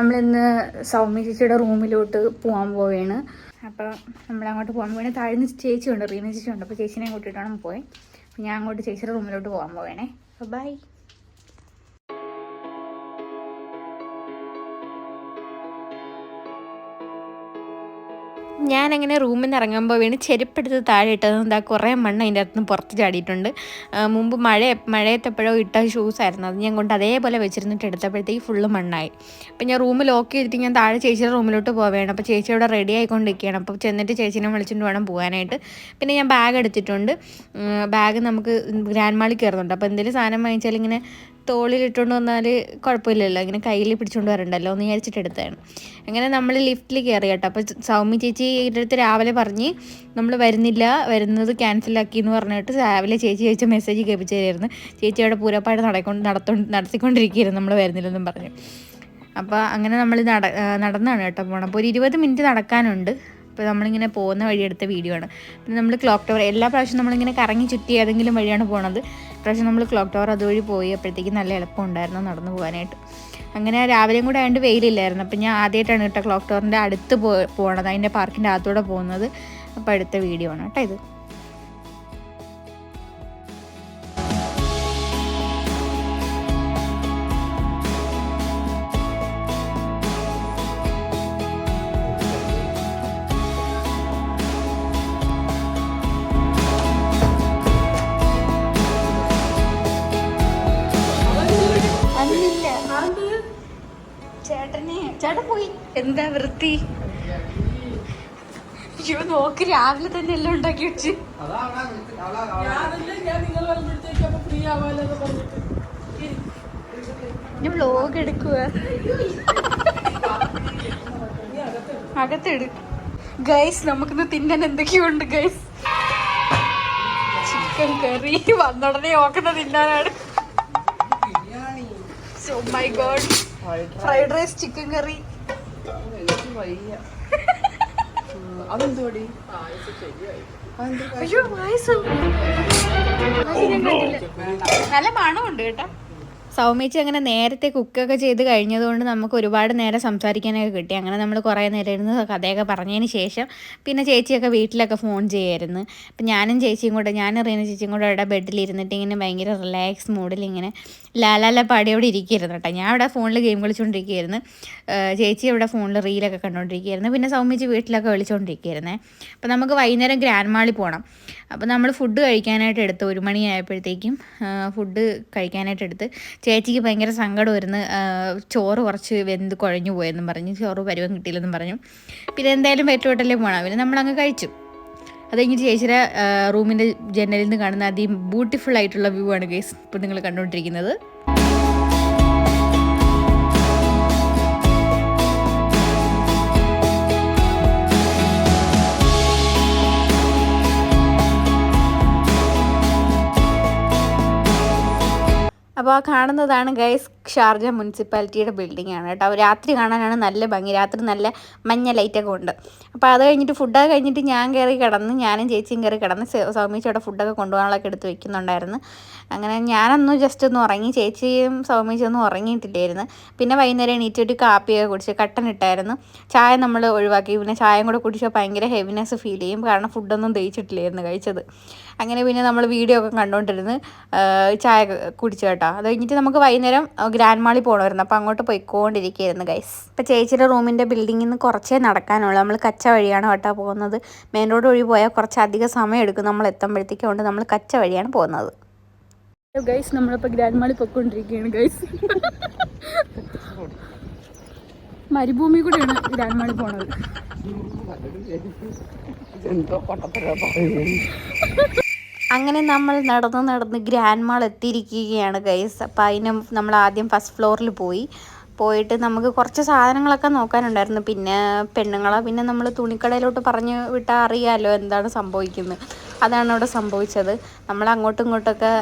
നമ്മളിന്ന് സൗമ്യ ചേച്ചിയുടെ റൂമിലോട്ട് പോകാൻ പോവുകയാണ് അപ്പോൾ നമ്മൾ അങ്ങോട്ട് പോകാൻ പോവുകയാണ് താഴ്ന്ന് ചേച്ചിയുണ്ട് റീന ചേച്ചിയുണ്ട്. അപ്പോൾ ചേച്ചിനെ കൂട്ടിയിട്ടാണ് പോയി. ഞാൻ അങ്ങോട്ട് ചേച്ചിയുടെ റൂമിലോട്ട് പോകാൻ പോവുകയാണേ അപ്പോൾ ബൈ ഞാനങ്ങനെ റൂമിൽ നിന്ന് ഇറങ്ങുമ്പോൾ വീണ് ചെരുപ്പെടുത്ത് താഴെ ഇട്ടത് എന്താ കുറേ മണ്ണ് അതിന്റെ അകത്ത് നിന്ന് പുറത്ത് ചാടിയിട്ടുണ്ട്. മുമ്പ് മഴ മഴയത്തെപ്പോഴോ ഇട്ട ഷൂസ് ആയിരുന്നു. അത് ഞാൻ കൊണ്ട് അതേപോലെ വെച്ചിരുന്നിട്ട് എടുത്തപ്പോഴത്തേക്ക് ഫുള്ള് മണ്ണായി. അപ്പോൾ ഞാൻ റൂം ലോക്ക് ചെയ്തിട്ട് ഞാൻ താഴെ ചേച്ചിയുടെ റൂമിലോട്ട് പോവുകയാണ്. അപ്പോൾ ചേച്ചി അവിടെ റെഡി ആയിക്കൊണ്ടിരിക്കുകയാണ്. അപ്പോൾ ചെന്നിട്ട് ചേച്ചിനെ വിളിച്ചിട്ട് വേണം പോകാനായിട്ട്. പിന്നെ ഞാൻ ബാഗ് എടുത്തിട്ടുണ്ട്. ബാഗ് നമുക്ക് ഗ്രാൻഡ് മാളിൽ കയറുന്നുണ്ട് അപ്പോൾ എന്തെങ്കിലും സാധനം വാങ്ങിച്ചാൽ ഇങ്ങനെ തോളിലിട്ടുകൊണ്ട് വന്നാൽ കുഴപ്പമില്ലല്ലോ. ഇങ്ങനെ കയ്യിൽ പിടിച്ചുകൊണ്ട് വരണ്ടല്ലോ എന്ന് വിചാരിച്ചിട്ട് എടുത്തതാണ്. അങ്ങനെ നമ്മൾ ലിഫ്റ്റിൽ കയറി കേട്ടോ. അപ്പോൾ സൗമ്യ ചേച്ചി അടുത്ത് രാവിലെ പറഞ്ഞ് നമ്മൾ വരുന്നില്ല വരുന്നത് ക്യാൻസലാക്കി എന്ന് പറഞ്ഞിട്ട് രാവിലെ ചേച്ചി ചേച്ചി മെസ്സേജ് കേൾപ്പിച്ചു തരുമായിരുന്നു ചേച്ചി അവിടെ പൂരപ്പാട് നടക്കൊണ്ട് നടത്തോ നടത്തിക്കൊണ്ടിരിക്കുകയായിരുന്നു. നമ്മൾ വരുന്നില്ലെന്നും പറഞ്ഞു. അപ്പോൾ അങ്ങനെ നമ്മൾ നട നടന്നാണ് കേട്ടോ പോകണം അപ്പോൾ ഒരു ഇരുപത് മിനിറ്റ് നടക്കാനുണ്ട്. അപ്പോൾ നമ്മളിങ്ങനെ പോകുന്ന വഴി വീഡിയോ ആണ്. പിന്നെ നമ്മൾ ക്ലോക്ക് ടവർ എല്ലാ പ്രാവശ്യവും നമ്മളിങ്ങനെ കറങ്ങി ചുറ്റി ഏതെങ്കിലും വഴിയാണ് പോണത്. പ്രാവശ്യം നമ്മൾ ക്ലോക്ക് ടവർ അതുവഴി പോയി. അപ്പോഴത്തേക്ക് നല്ല എളുപ്പമുണ്ടായിരുന്നു നടന്നു പോകാനായിട്ട്. അങ്ങനെ രാവിലെയും കൂടെ ആയതുകൊണ്ട് വെയിലില്ലായിരുന്നു. അപ്പം ഞാൻ ആദ്യമായിട്ടാണ് കേട്ടോ ക്ലോക്ക് ടവറിന്റെ അടുത്ത് പോ പോകണത് അതിന്റെ പാർക്കിന്റെ അകത്തൂടെ പോകുന്നത്. അപ്പോൾ അടുത്ത വീഡിയോ ആണ് കേട്ടോ ഇത്. ചേട്ടൻ പോയി. എന്താ വൃത്തി? അയ്യോ നോക്ക് രാവിലെ തന്നെ എല്ലാം ഉണ്ടാക്കി വെച്ച്. ഞാൻ വ്ലോഗ് എടുക്കുക അകത്തെടു. ഗൈസ് നമുക്കിന്ന് തിന്നാൻ എന്തൊക്കെയുണ്ട് ഗൈസ് ചിക്കൻ കറി വന്നുടനെ ഓക്കുന്ന തിന്നാനാണ്. Biryani. So my god fried rice chicken curry കണ്ടില്ല. നല്ല മണമുണ്ട് കേട്ടോ. സൗമ്യച്ചി അങ്ങനെ നേരത്തെ കുക്കൊക്കെ ചെയ്ത് കഴിഞ്ഞതുകൊണ്ട് നമുക്ക് ഒരുപാട് നേരം സംസാരിക്കാനൊക്കെ കിട്ടി. അങ്ങനെ നമ്മൾ കുറേ നേരം ഇരുന്ന് കഥയൊക്കെ പറഞ്ഞതിന് ശേഷം പിന്നെ ചേച്ചിയൊക്കെ വീട്ടിലൊക്കെ ഫോൺ ചെയ്യായിരുന്നു. അപ്പം ഞാനും ചേച്ചിയും കൂടെ ഞാൻ റീന ചേച്ചിയും കൂടെ അവിടെ ബെഡിലിരുന്നിട്ട് ഇങ്ങനെ ഭയങ്കര റിലാക്സ് മൂഡിൽ ഇങ്ങനെ ലാലാല പാടി അവിടെ ഇരിക്കുകയായിരുന്നു കേട്ടോ. ഞാൻ അവിടെ ഫോണിൽ ഗെയിം കളിച്ചുകൊണ്ടിരിക്കുകയായിരുന്നു ചേച്ചി അവിടെ ഫോണിൽ റീലൊക്കെ കണ്ടുകൊണ്ടിരിക്കുകയായിരുന്നു പിന്നെ സൗമ്യച്ചി വീട്ടിലൊക്കെ വിളിച്ചുകൊണ്ടിരിക്കുകയായിരുന്നേ അപ്പം നമുക്ക് വൈകുന്നേരം ഗ്രാൻഡ് മാളിൽ പോകണം അപ്പോൾ നമ്മൾ ഫുഡ് കഴിക്കാനായിട്ട് എടുത്ത് ഒരു മണിയായപ്പോഴത്തേക്കും ഫുഡ് കഴിക്കാനായിട്ട് എടുത്ത് ചേച്ചിക്ക് ഭയങ്കര സങ്കടം വരുന്നു. ചോറ് കുറച്ച് വെന്ത് കുഴഞ്ഞു പോയെന്നും പറഞ്ഞു. ചോറ് പരുവം കിട്ടിയില്ലെന്നും പറഞ്ഞു. പിന്നെ എന്തായാലും പെറ്റോട്ടല്ലേ പോകണം പിന്നെ നമ്മളങ്ങ് കഴിച്ചു. അത് കഴിഞ്ഞിട്ട് ചേച്ചിയുടെ റൂമിന്റെ ജനലിൽ നിന്ന് കാണുന്ന അതി ബ്യൂട്ടിഫുൾ ആയിട്ടുള്ള വ്യൂ ആണ് ഗേസ് ഇപ്പോൾ നിങ്ങൾ കണ്ടുകൊണ്ടിരിക്കുന്നത്. അപ്പോൾ കാണുന്നതാണ് ഗൈസ് ഷാർജ മുനിസിപ്പാലിറ്റിയുടെ ബിൽഡിംഗ് ആണ് കേട്ടോ. രാത്രി കാണാനാണ് നല്ല ഭംഗി. രാത്രി നല്ല മഞ്ഞ ലൈറ്റൊക്കെ ഉണ്ട്. അപ്പോൾ അത് കഴിഞ്ഞിട്ട് ഫുഡൊക്കെ കഴിഞ്ഞിട്ട് ഞാൻ കയറി കിടന്ന് ഞാനും ചേച്ചിയും കയറി കിടന്ന് സൗമ്യച്ചയുടെ ഫുഡൊക്കെ കൊണ്ടുപോകാനുള്ളതൊക്കെ എടുത്ത് വെക്കുന്നുണ്ടായിരുന്നു. അങ്ങനെ ഞാനൊന്ന് ജസ്റ്റ് ഒന്ന് ഉറങ്ങി ചേച്ചിയും സൗമ്യച്ചൊന്നും ഉറങ്ങിയിട്ടില്ലായിരുന്നു. പിന്നെ വൈകുന്നേരം എണീറ്റിട്ട് കാപ്പിയൊക്കെ കുടിച്ച് കട്ടൻ ഇട്ടായിരുന്നു. ചായ നമ്മൾ ഒഴിവാക്കി. പിന്നെ ചായയും കൂടെ കുടിച്ചാൽ ഭയങ്കര ഹെവിനെസ് ഫീൽ ചെയ്യും. കാരണം ഫുഡൊന്നും ദഹിച്ചിട്ടില്ലായിരുന്നു കഴിച്ചത്. അങ്ങനെ പിന്നെ നമ്മൾ വീഡിയോ ഒക്കെ കണ്ടുകൊണ്ടിരുന്ന് ചായ കുടിച്ചു കേട്ടോ. അത് കഴിഞ്ഞിട്ട് നമുക്ക് വൈകുന്നേരം ഗ്രാൻഡ് മാളിൽ പോകണമായിരുന്നു അപ്പോൾ അങ്ങോട്ട് പോയിക്കൊണ്ടിരിക്കുകയായിരുന്നു ഗൈസ് ഇപ്പോൾ ചേച്ചിയുടെ റൂമിന്റെ ബിൽഡിങ്ങിൽ നിന്ന് കുറച്ചേ നടക്കാനുള്ളൂ. നമ്മൾ കച്ച വഴിയാണ് കേട്ടോ പോകുന്നത്. മെയിൻ റോഡ് വഴി പോയാൽ കുറച്ച് അധികം സമയം എടുക്കും നമ്മൾ എത്തുമ്പോഴത്തേക്കും. കൊണ്ട് നമ്മൾ കച്ച വഴിയാണ് പോകുന്നത്. ഗൈസ് നമ്മളിപ്പോൾ ഗ്രാൻഡ് മാളിൽ പോയിക്കൊണ്ടിരിക്കുകയാണ് ഗൈസ് മരുഭൂമി കൂടെയാണ് ഗ്രാൻഡ് മാളിൽ പോണത്. എന്തോ അങ്ങനെ നമ്മൾ നടന്ന് നടന്ന് ഗ്രാൻഡ് മാൾ എത്തിയിരിക്കുകയാണ് ഗൈസ് അപ്പോൾ അതിന് നമ്മൾ ആദ്യം ഫസ്റ്റ് ഫ്ലോറിൽ പോയി. പോയിട്ട് നമുക്ക് കുറച്ച് സാധനങ്ങളൊക്കെ നോക്കാനുണ്ടായിരുന്നു. പിന്നെ പെണ്ണുങ്ങളെ പിന്നെ നമ്മൾ തുണിക്കടയിലോട്ട് പറഞ്ഞു വിട്ടാൽ അറിയാമല്ലോ എന്താണ് സംഭവിക്കുന്നത് അതാണ് അവിടെ സംഭവിച്ചത്. നമ്മൾ അങ്ങോട്ടും ഇങ്ങോട്ടൊക്കെ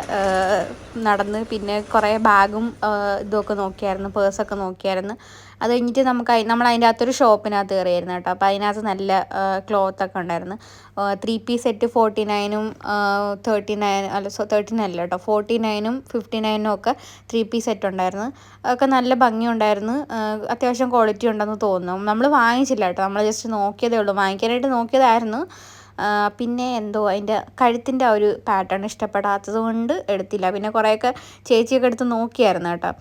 നടന്ന് പിന്നെ കുറേ ബാഗും ഇതൊക്കെ നോക്കിയായിരുന്നു പേഴ്സൊക്കെ നോക്കിയായിരുന്നു. അത് കഴിഞ്ഞിട്ട് നമുക്ക് നമ്മൾ അതിന്റെ അകത്തൊരു ഷോപ്പിനകത്ത് കയറിയായിരുന്നു കേട്ടോ. അപ്പോൾ അതിനകത്ത് നല്ല ക്ലോത്ത് ഒക്കെ ഉണ്ടായിരുന്നു. ത്രീ പീസ് സെറ്റ് ഫോർട്ടി നയനും തേർട്ടി നയൻ അല്ല സോ തേർട്ടി നയൻ അല്ല കേട്ടോ. ഫോർട്ടി നയനും ഫിഫ്റ്റി നയനും ഒക്കെ ത്രീ പീസ് സെറ്റ് ഉണ്ടായിരുന്നു. ഒക്കെ നല്ല ഭംഗിയുണ്ടായിരുന്നു. അത്യാവശ്യം ക്വാളിറ്റി ഉണ്ടെന്ന് തോന്നുന്നു. നമ്മൾ വാങ്ങിച്ചില്ല കേട്ടോ. നമ്മൾ ജസ്റ്റ് നോക്കിയതേ ഉള്ളൂ. വാങ്ങിക്കാനായിട്ട് നോക്കിയതായിരുന്നു. പിന്നെ എന്തോ അതിന്റെ കഴുത്തിന്റെ ആ ഒരു പാറ്റേൺ ഇഷ്ടപ്പെടാത്തത് കൊണ്ട് എടുത്തില്ല. പിന്നെ കുറേയൊക്കെ ചേച്ചിയൊക്കെ എടുത്ത് നോക്കിയായിരുന്നു കേട്ടോ.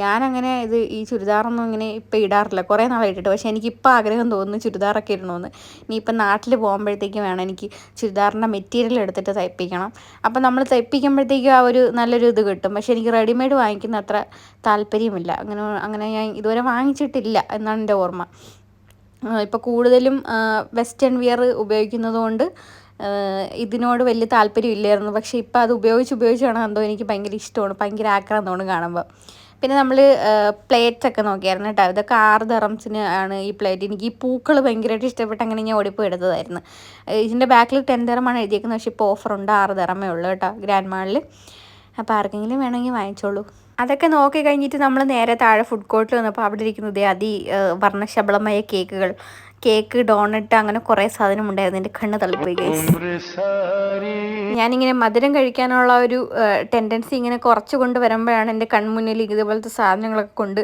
ഞാനങ്ങനെ ഇത് ഈ ചുരിദാറൊന്നും ഇങ്ങനെ ഇപ്പം ഇടാറില്ല. കുറേ നാളായി ഇട്ടിട്ട്. പക്ഷേ എനിക്കിപ്പോൾ ആഗ്രഹം തോന്നുന്നു ചുരിദാറൊക്കെ ഇടണമെന്ന് ഇനിയിപ്പോൾ നാട്ടിൽ പോകുമ്പോഴത്തേക്കും വേണം എനിക്ക് ചുരിദാറിന്റെ മെറ്റീരിയൽ എടുത്തിട്ട് തയ്പ്പിക്കണം. അപ്പം നമ്മൾ തയ്പ്പിക്കുമ്പോഴത്തേക്കും ആ ഒരു നല്ലൊരു ഇത് കിട്ടും. പക്ഷേ എനിക്ക് റെഡിമെയ്ഡ് വാങ്ങിക്കുന്ന അത്ര താല്പര്യമില്ല. അങ്ങനെ അങ്ങനെ ഞാൻ ഇതുവരെ വാങ്ങിച്ചിട്ടില്ല എന്നാണ് എന്റെ ഓർമ്മ. ഇപ്പോൾ കൂടുതലും വെസ്റ്റേൺ വിയർ ഉപയോഗിക്കുന്നതുകൊണ്ട് ഇതിനോട് വലിയ താല്പര്യം ഇല്ലായിരുന്നു പക്ഷേ ഇപ്പോൾ അത് ഉപയോഗിച്ച് ഉപയോഗിച്ചാണ് എന്തോ എനിക്ക് ഭയങ്കര ഇഷ്ടമാണ്. ഭയങ്കര ആക്രാന്തമാണ് കാണുമ്പോൾ പിന്നെ നമ്മൾ പ്ലേറ്റ്സ് ഒക്കെ നോക്കിയായിരുന്നു കേട്ടോ. ഇതൊക്കെ ആറ് ദറംസിന് ആണ് ഈ പ്ലേറ്റ് എനിക്ക് ഈ പൂക്കൾ ഭയങ്കരമായിട്ട് ഇഷ്ടപ്പെട്ട് അങ്ങനെ ഞാൻ ഓടിപ്പോയി എടുത്തതായിരുന്നു. ഇതിന്റെ ബാക്കിൽ ടെൻ ദറമാണ് എഴുതിയേക്കുന്നത്. പക്ഷേ ഇപ്പോൾ ഓഫറുണ്ട് ആറ് ദറമേ ഉള്ളൂ കേട്ടോ ഗ്രാൻഡ് മാളിൽ അപ്പോൾ ആർക്കെങ്കിലും വേണമെങ്കിൽ വാങ്ങിച്ചോളൂ. അതൊക്കെ നോക്കി കഴിഞ്ഞിട്ട് നമ്മൾ നേരെ താഴെ ഫുഡ് കോർട്ടിൽ വന്നപ്പോൾ അവിടെ ഇരിക്കുന്നത് അതി വർണശബളമായ കേക്കുകൾ കേക്ക് ഡോണട്ട് അങ്ങനെ കുറേ സാധനം ഉണ്ടായിരുന്നു എന്റെ കണ്ണ് തള്ളിപ്പോയി ഞാനിങ്ങനെ മധുരം കഴിക്കാനുള്ള ഒരു ടെൻഡൻസി ഇങ്ങനെ കുറച്ച് കൊണ്ട് വരുമ്പോഴാണ് എന്റെ കൺമുന്നിൽ ഇതുപോലത്തെ സാധനങ്ങളൊക്കെ കൊണ്ട്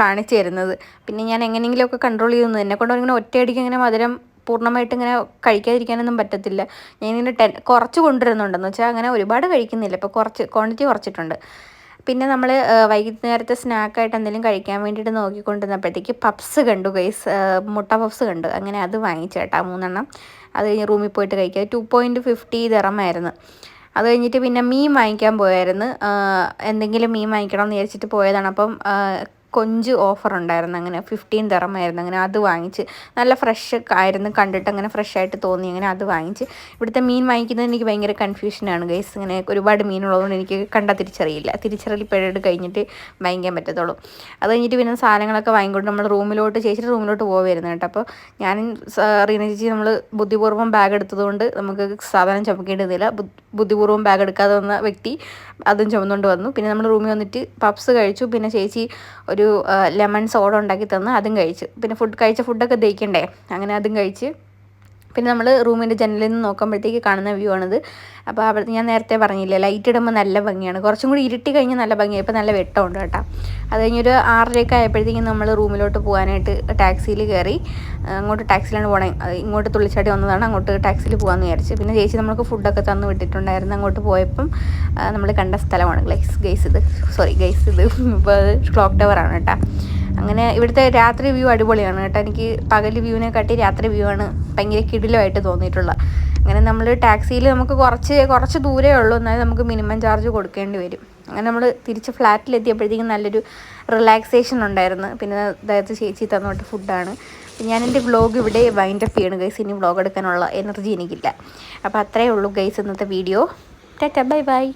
കാണിച്ചു തരുന്നത്. പിന്നെ ഞാൻ എങ്ങനെയെങ്കിലുമൊക്കെ കൺട്രോൾ ചെയ്യുന്നത് എന്നെ കൊണ്ട് ഇങ്ങനെ ഒറ്റയടിക്ക് ഇങ്ങനെ മധുരം പൂർണമായിട്ട് ഇങ്ങനെ കഴിക്കാതിരിക്കാനൊന്നും പറ്റത്തില്ല. ഞാനിങ്ങനെ ടെൻ കുറച്ച് കൊണ്ടുവരുന്നുണ്ടെന്ന് വെച്ചാൽ അങ്ങനെ ഒരുപാട് കഴിക്കുന്നില്ല. ഇപ്പോൾ കുറച്ച് ക്വാണ്ടിറ്റി കുറച്ചിട്ടുണ്ട്. പിന്നെ നമ്മൾ വൈകുന്നേരത്തെ സ്നാക്കായിട്ട് എന്തെങ്കിലും കഴിക്കാൻ വേണ്ടിയിട്ട് നോക്കിക്കൊണ്ടിരുന്നപ്പോഴത്തേക്ക് പപ്സ് കണ്ടു ഗൈസ്. മുട്ട പപ്സ് കണ്ടു. അങ്ങനെ അത് വാങ്ങിച്ചേട്ടാ മൂന്നെണ്ണം. അത് കഴിഞ്ഞ് റൂമിൽ പോയിട്ട് കഴിക്കുക ടു പോയിന്റ് ഫിഫ്റ്റി ദിറമായിരുന്നു. അത് കഴിഞ്ഞിട്ട് പിന്നെ മീൻ വാങ്ങിക്കാൻ പോയായിരുന്നു. എന്തെങ്കിലും മീൻ വാങ്ങിക്കണം എന്ന് വിചാരിച്ചിട്ട് പോയതാണ്. അപ്പം കൊഞ്ച് ഓഫർ ഉണ്ടായിരുന്നു അങ്ങനെ ഫിഫ്റ്റീൻ തറമായിരുന്നു അങ്ങനെ അത് വാങ്ങിച്ച് നല്ല ഫ്രഷ് ആയിരുന്നു കണ്ടിട്ട് അങ്ങനെ ഫ്രഷ് ആയിട്ട് തോന്നി അങ്ങനെ അത് വാങ്ങിച്ച്. ഇവിടുത്തെ മീൻ വാങ്ങിക്കുന്നത് എനിക്ക് ഭയങ്കര കൺഫ്യൂഷനാണ് ഗൈസ് ഇങ്ങനെ ഒരുപാട് മീനുള്ളതുകൊണ്ട് എനിക്ക് കണ്ട തിരിച്ചറിയില്ല. തിരിച്ചറിയൽ പിഴയുടെ കഴിഞ്ഞിട്ട് വാങ്ങിക്കാൻ പറ്റത്തുള്ളൂ. അത് കഴിഞ്ഞിട്ട് പിന്നെ സാധനങ്ങളൊക്കെ വാങ്ങിക്കൊണ്ട് നമ്മൾ റൂമിലോട്ട് ചേച്ചിയുടെ റൂമിലോട്ട് പോകുമായിരുന്നു കേട്ടോ. അപ്പോൾ ഞാൻ റീന ചേച്ചി നമ്മൾ ബുദ്ധിപൂർവം ബാഗ് എടുത്തതുകൊണ്ട് നമുക്ക് സാധനം ചുമക്കേണ്ടതില്ല ബുദ്ധിപൂർവം ബാഗ് എടുക്കാതെ വന്ന വ്യക്തി അതും ചുമന്നുകൊണ്ട് വന്നു. പിന്നെ നമ്മൾ റൂമിൽ വന്നിട്ട് പപ്സ് കഴിച്ചു. പിന്നെ ചേച്ചി ലെമൺ സോഡ ഉണ്ടാക്കി തന്ന് അതും കഴിച്ചു. പിന്നെ ഫുഡ് കഴിച്ച ഫുഡൊക്കെ ദഹിക്കണ്ടേ? അങ്ങനെ അതും കഴിച്ച് പിന്നെ നമ്മൾ റൂമിന്റെ ജനലിൽ നിന്ന് നോക്കുമ്പോഴത്തേക്ക് കാണുന്ന വ്യൂ ആണിത്. അപ്പോൾ അവിടെ ഞാൻ നേരത്തെ പറഞ്ഞില്ലേ ലൈറ്റ് ഇടുമ്പോൾ നല്ല ഭംഗിയാണ്. കുറച്ചും കൂടി ഇരുട്ടി കഴിഞ്ഞാൽ നല്ല ഭംഗിയാണ് ഇപ്പോൾ നല്ല വെട്ടമുണ്ട് കേട്ടോ. അത് കഴിഞ്ഞൊരു ആറരയൊക്കെ ആയപ്പോഴത്തേക്കും നമ്മൾ റൂമിലോട്ട് പോകാനായിട്ട് ടാക്സിയിൽ കയറി അങ്ങോട്ട് ടാക്സിയിലാണ് പോകണേ ഇങ്ങോട്ട് തുള്ളിച്ചാടി വന്നതാണ്. അങ്ങോട്ട് ടാക്സിയിൽ പോകാമെന്ന് വിചാരിച്ചു. പിന്നെ ചേച്ചി നമുക്ക് ഫുഡൊക്കെ തന്നു വിട്ടിട്ടുണ്ടായിരുന്നു. അങ്ങോട്ട് പോയപ്പം നമ്മൾ കണ്ട സ്ഥലമാണ്. ഗൈസ് ഗൈസ് ഇത്. സോറി ഗൈസ് ഇത്. ഇപ്പോൾ ക്ലോക്ക് ടവർ ആണ് കേട്ടോ. അങ്ങനെ ഇവിടുത്തെ രാത്രി വ്യൂ അടിപൊളിയാണ് കേട്ടോ. എനിക്ക് പകൽ വ്യൂവിനെ കാട്ടി രാത്രി വ്യൂ ആണ് ഭയങ്കര കിടിലമായിട്ട് തോന്നിയിട്ടുള്ളത് അങ്ങനെ നമ്മൾ ടാക്സിയിൽ നമുക്ക് കുറച്ച് കുറച്ച് ദൂരമേ ഉള്ളൂ. എന്നാലും നമുക്ക് മിനിമം ചാർജ് കൊടുക്കേണ്ടി വരും. അങ്ങനെ നമ്മൾ തിരിച്ച് ഫ്ലാറ്റിലെത്തിയപ്പോഴത്തേക്കും നല്ലൊരു റിലാക്സേഷൻ ഉണ്ടായിരുന്നു. പിന്നെ അതായത് ചേച്ചി തന്നോട്ട് ഫുഡാണ് ഞാൻ എന്റെ വ്ളോഗ് ഇവിടെ വൈൻഡപ്പ് ചെയ്യണം ഗൈസ് ഇനി വ്ളോഗ് എടുക്കാനുള്ള എനർജി എനിക്കില്ല. അപ്പോൾ അത്രയേ ഉള്ളൂ ഗൈസ് ഇന്നത്തെ വീഡിയോ ടാറ്റ ബൈ ബൈ